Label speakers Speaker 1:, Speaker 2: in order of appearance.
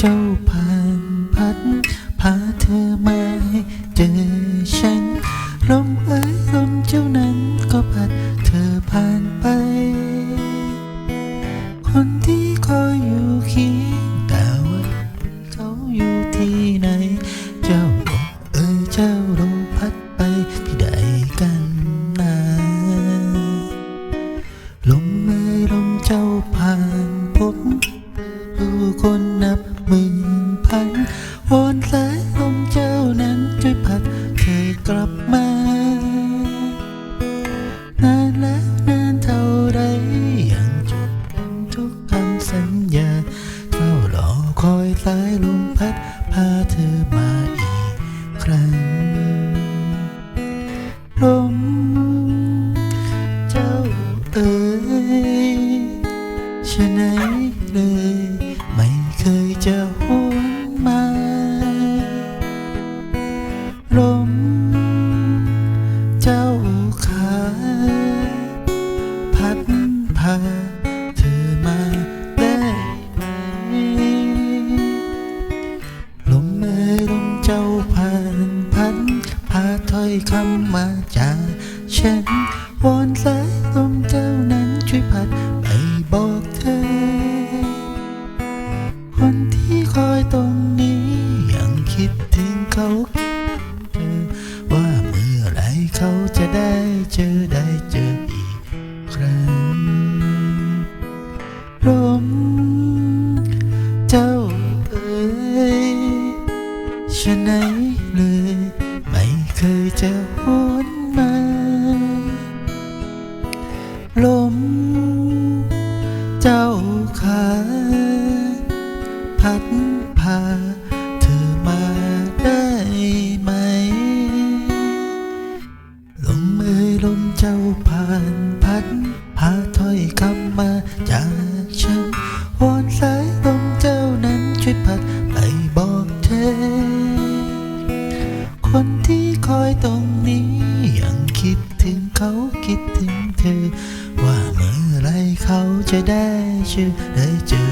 Speaker 1: เจ้าผ่านพัด พาเธอมาให้เจอฉัน ลมเอ้ยลมเจ้านั้นก็พัด เธอผ่านไป คนที่คอยอยู่เคียงแต่ว่าเขาอยู่ที่ไหน เจ้าลมเอ้ยเจ้าลมพัดไปที่ใดกันนะลมเอ้ยลมเจ้าผ่าน วอนสายลมเจ้านั้นช่วยพัดเธอกลับมานานแล้วนานเท่าไรยังจดจำทุกคำสัญญาเฝ้ารอคอยสายลมพัดพาเธอมาอีกครั้งลมเจ้าเอ๋ยชะไหนเลย ไม่เคยจะหวน มาลมเจ้าขาพัดพาเธอมาได้ไหมลมเอ่ยลมเจ้าผ่านพันพาถ้อยคำมาจากฉันวอนสายลมเจ้านั้นช่วยพัด เจอได้เจออีกครั้งลมเจ้าเอ๋ยชะไหนเลย ไม่เคยจะหวนมาลมเจ้าขาพัดพา เจ้าผ่านพัดพาถ้อยคำมาจากฉันวอนสายลมเจ้านั้นช่วยพัดไปบอกเธอ คนที่คอยตรงนี้ ยังคิดถึงเขาคิดถึงเธอ ว่าเมื่อไรเขาจะได้เจอได้เจอ